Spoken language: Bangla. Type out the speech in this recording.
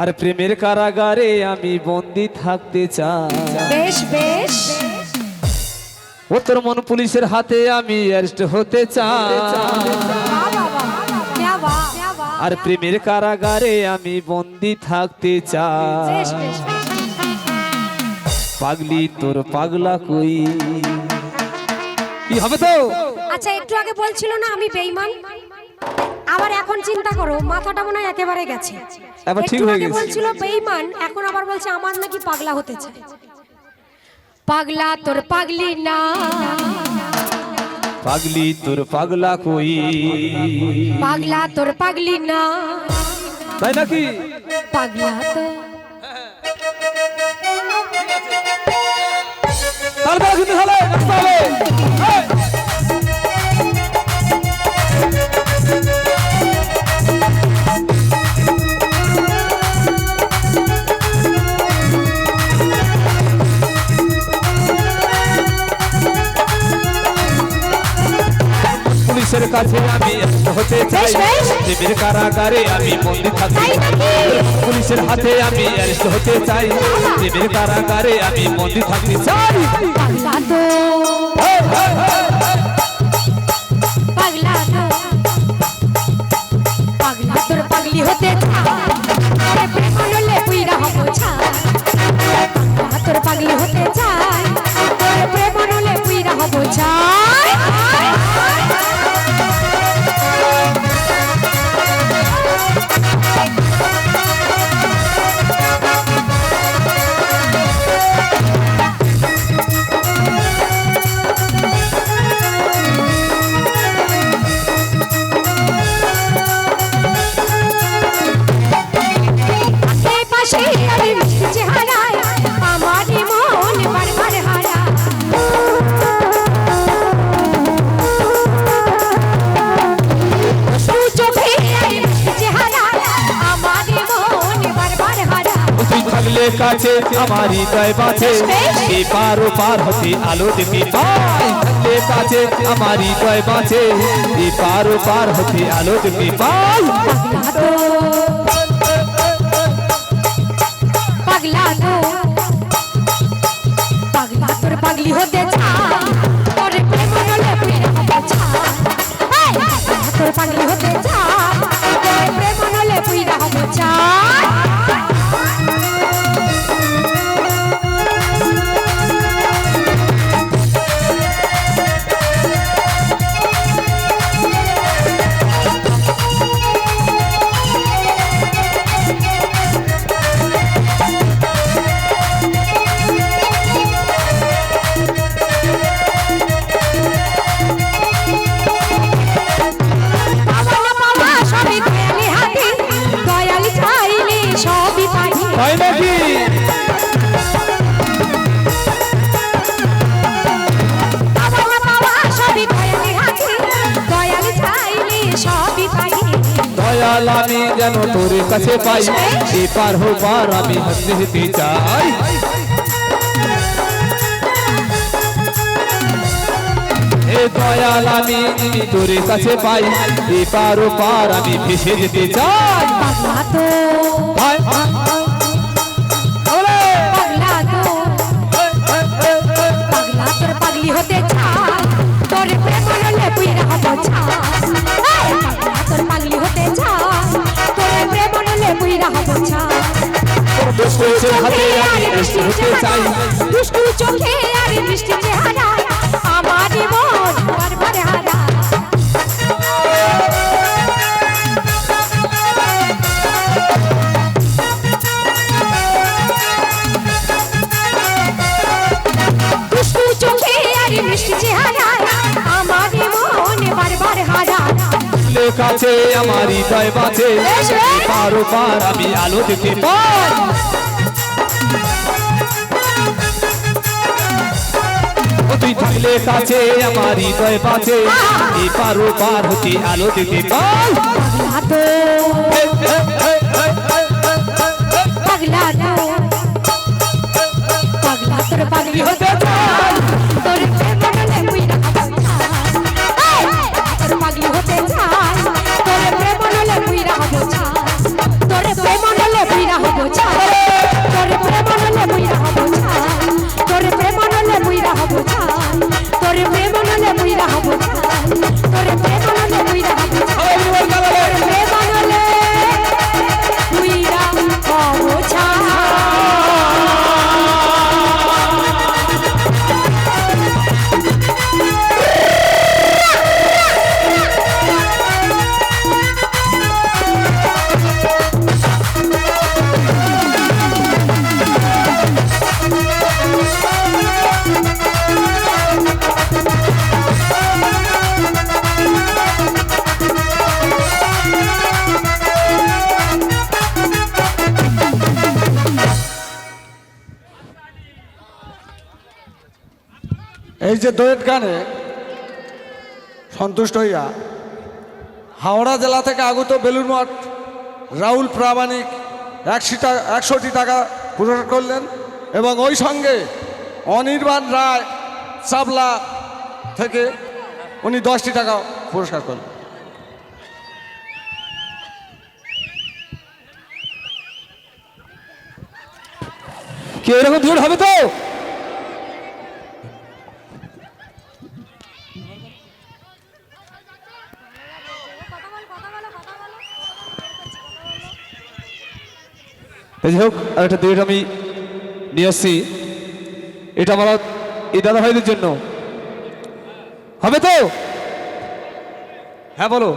আর প্রেমের কারাগারে আমি বন্দি থাকতে চাই। ও তোর মন পুলিশের হাতে আমি অ্যারেস্ট হতে আর প্রেমের কারাগারে আমি বন্দি থাকতে চাই। পাগলি তোর পাগলা কই? কি হবে তো? আচ্ছা একটু আগে বলছিল না আমি বেইমান? আবার এখন চিন্তা করো মাথাটা মনে হয় একেবারে গেছে। এবার ঠিক হয়ে গেছে। বলছিল বেঈমান এখন আবার বলছে আমার নাকি পাগলা হতে চায়। পাগলা তোর পাগলি না। পাগলি তোর পাগলা কই? পাগলা তোর পাগলি না। তাই নাকি? পাগলা তো পুলিশের কাছে আমি হতে চাই। শিবির কারাগারে আমি বন্দি থাকি? পুলিশের হাতে আমি অ্যারেস্ট হতে চাই। শিবির কারাগারে আমি বন্দি থাকি চাই। কাছে আমার হৃদয় বাঁচে। এ পার ও পার হতে আলো দেখে পাই। থাকলে কাছে আমার হৃদয় বাঁচে। এ পার হতে আলো দেখে পাই। তাই নাকি? দয়ালি আমি যেন তোর কাছে পাই এ পার হো পার আমি হাসতে হেতে চাই। দয়াল আমি তোর কাছে পাই এ পার ও পার আমি ভেসে যেতে চাই। দুষ্টু চোখে আর বৃষ্টি চেহারা দুষ্টু চোখে আর বৃষ্টি চেহারা। কাছে আমার হৃদয় বাঁচে। পার ও আমি আলো তুই থাকলে কাছে আমার হৃদয় বাঁচে। পার হতে আলো পাগলা পাগলা তোর পাগলি হতে এই যে দোয়েট গানে সন্তুষ্ট হইয়া হাওড়া জেলা থেকে আগত বেলুর মঠ রাহুল প্রামাণিক একশো টাকা একশোটি টাকা পুরস্কার করলেন এবং ওই সঙ্গে অনির্বাণ রায় চাবলা থেকে উনি দশটি টাকা পুরস্কার করলেন। কি এরকম দূর হবে তো? যাই হোক, আর একটা দুইটা আমি নিয়ে আসছি। এটা আমার এই দাদা ভাইদের জন্য। হবে তো? হ্যাঁ বলো।